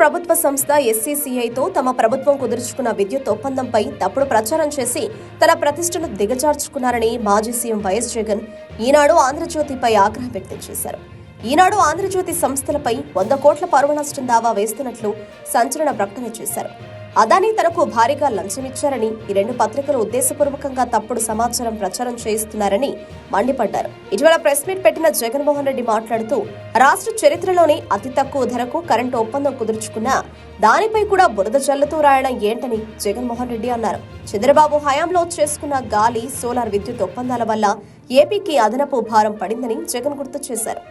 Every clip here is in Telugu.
ప్రభుత్వ సంస్థ ఎస్సీసీఐతో తమ ప్రభుత్వం కుదుర్చుకున్న విద్యుత్ ఒప్పందంపై తప్పుడు ప్రచారం చేసి తన ప్రతిష్టను దిగజార్చుకున్నారని మాజీ సీఎం వైఎస్ జగన్ ఈనాడు ఆంధ్రజ్యోతిపై ఆగ్రహం వ్యక్తం చేశారు. ఈనాడు ఆంధ్రజ్యోతి సంస్థలపై వంద కోట్ల పరువు నష్టం దావా వేస్తున్నట్లు సంచలన ప్రకటన చేశారు. అదానీ తనకు భారీగా లంచమిచ్చారని ఈ రెండు పత్రికలు ఉద్దేశపూర్వకంగా తప్పుడు సమాచారం ప్రచారం చేయిస్తున్నారని మండిపడ్డారు. ఇటీవల ప్రెస్ మీట్ పెట్టిన జగన్మోహన్ రెడ్డి మాట్లాడుతూ రాష్ట్ర చరిత్రలోనే అతి తక్కువ ధరకు కరెంటు ఒప్పందం కుదుర్చుకున్న దానిపై కూడా బురద జల్లుతూ రాయడం ఏంటని జగన్మోహన్ రెడ్డి అన్నారు. చంద్రబాబు హయాంలో చేసుకున్న గాలి సోలార్ విద్యుత్ ఒప్పందాల వల్ల ఏపీకి అదనపు భారం పడిందని జగన్ గుర్తు చేశారు.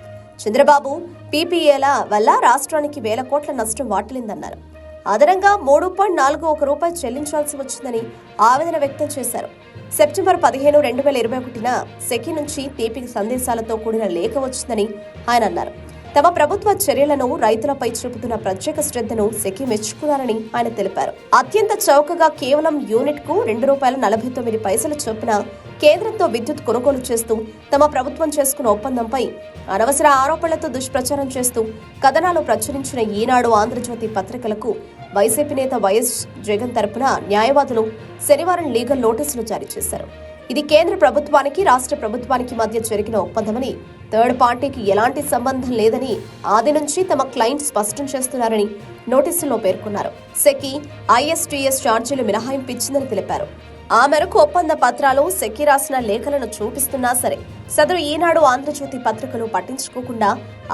చంద్రబాబు పీపీఏల వల్ల రాష్ట్రానికి వేల కోట్ల నష్టం వాటిల్లిందన్నారు. అదనంగా మూడు పాయింట్ నాలుగు ఒక రూపాయి చెల్లించాల్సి వచ్చిందని ఆవేదన వ్యక్తం చేశారు. సెప్టెంబర్ పదిహేను రెండు వేల ఇరవై ఒకటిన సెకి నుంచి తీపి సందేశాలతో కూడిన లేఖ వచ్చిందని ఆయన అన్నారు. తమ ప్రభుత్వ చర్యలను రైతులపై చూపుతున్న ప్రత్యేక శ్రద్ధను సెకి మెచ్చుకున్నారని ఆయన తెలిపారు. అత్యంత చౌకగా కేవలం యూనిట్కు రెండు రూపాయల నలభై తొమ్మిది పైసల చొప్పున కేంద్రంతో విద్యుత్ కొనుగోలు చేస్తూ తమ ప్రభుత్వం చేసుకున్న ఒప్పందంపై అనవసర ఆరోపణలతో దుష్ప్రచారం చేస్తూ కథనాలు ప్రచురించిన ఈనాడు ఆంధ్రజ్యోతి పత్రికలకు వైసీపీ నేత వైఎస్ జగన్ తరపున న్యాయవాదులు శనివారం లీగల్ నోటీసులు జారీ చేశారు. ఇది కేంద్ర ప్రభుత్వానికి రాష్ట్ర ప్రభుత్వానికి మధ్య జరిగిన ఒప్పందమని థర్డ్ పార్టీకి ఎలాంటి సంబంధం లేదని ఆది నుంచి తమ క్లయింట్ స్పష్టం చేస్తున్నారని నోటీసుల్లో పేర్కొన్నారు. సెకి ఐఎస్టీఎస్ ఛార్జీలు మినహాయింపు ఇచ్చిందని తెలిపారు. ఆ మేరకు ఒప్పంద పత్రాలు సెక్కి రాసిన లేఖలను చూపిస్తున్నా సరే సదరు ఈనాడు ఆంధ్రజ్యోతి పత్రికలు పట్టించుకోకుండా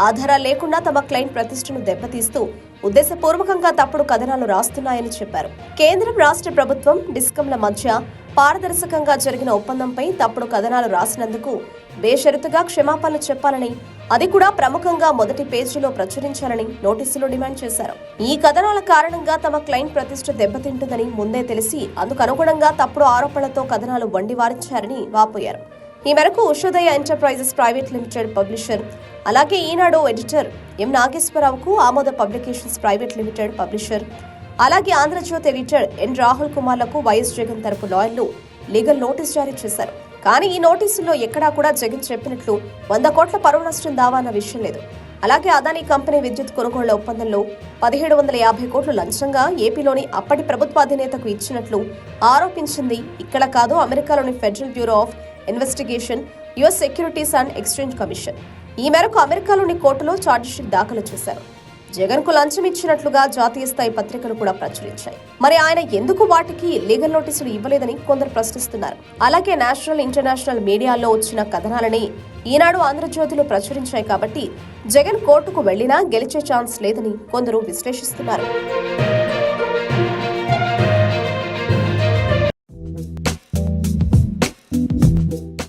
ఆధారాలు లేకుండా తమ క్లయింట్ ప్రతిష్టను దెబ్బతీస్తూ ఉద్దేశపూర్వకంగా తప్పుడు కథనాలు రాస్తున్నాయని చెప్పారు. కేంద్రం రాష్ట్ర ప్రభుత్వం డిస్కంల మధ్య పారదర్శకంగా జరిగిన ఒప్పందంపై తప్పుడు కథనాలు రాసినందుకు బేషరతుగా క్షమాపణలు చెప్పాలని అది కూడా ప్రముఖంగా మొదటి పేజీలో ప్రచురించాలని నోటీసులో డిమాండ్ చేశారు. ఈ కథనాల కారణంగా తమ క్లయింట్ ప్రతిష్ట దెబ్బతింటుందని ముందే తెలిసి అందుకు అనుగుణంగా తప్పుడు ఆరోపణలతో కథనాలు వండి వారించారని వాపోయారు. ఈ మేరకు Ushodaya enterprises private limited publisher అలాగే ఈనాడు ఎడిటర్ ఎం నాగేశ్వరరావుకు ఆమోద పబ్లికేషన్స్ ప్రైవేట్ లిమిటెడ్ పబ్లిషర్ అలాగే ఆంధ్రజ్యోతి ఎడిటర్ ఎన్ రాహుల్ కుమార్లకు వైఎస్ జగన్ తరపు లాయర్లు లీగల్ నోటీస్ జారీ చేశారు. కానీ ఈ నోటీసుల్లో ఎక్కడా కూడా జగన్ చెప్పినట్లు వంద కోట్ల పరువు నష్టం దావా అన్న విషయం లేదు. అలాగే అదానీ కంపెనీ విద్యుత్ కొనుగోళ్ళ ఒప్పందంలో పదిహేడు వందల యాభై కోట్లు లంచంగా ఏపీలోని అప్పటి ప్రభుత్వ అధినేతకు ఇచ్చినట్లు ఆరోపించింది ఇక్కడ కాదు అమెరికాలోని federal bureau of investigation US securities and exchange commission. ఈ మేరకు అమెరికాలోని కోర్టులో ఛార్జిషీట్ దాఖలు చేశారు. జగన్కు లంచం ఇచ్చినట్లుగా జాతీయ స్థాయి పత్రికలు కూడా ప్రచురించాయి. మరి ఆయన ఎందుకు వాటికి లీగల్ నోటీసులు ఇవ్వలేదని కొందరు ప్రశ్నిస్తున్నారు. అలాగే నేషనల్ ఇంటర్నేషనల్ మీడియాలో వచ్చిన కథనాలని ఈనాడు ఆంధ్రజ్యోతిలో ప్రచురించాయి కాబట్టి జగన్ కోర్టుకు వెళ్ళినా గెలిచే ఛాన్స్ లేదని కొందరు విశ్లేషిస్తున్నారు.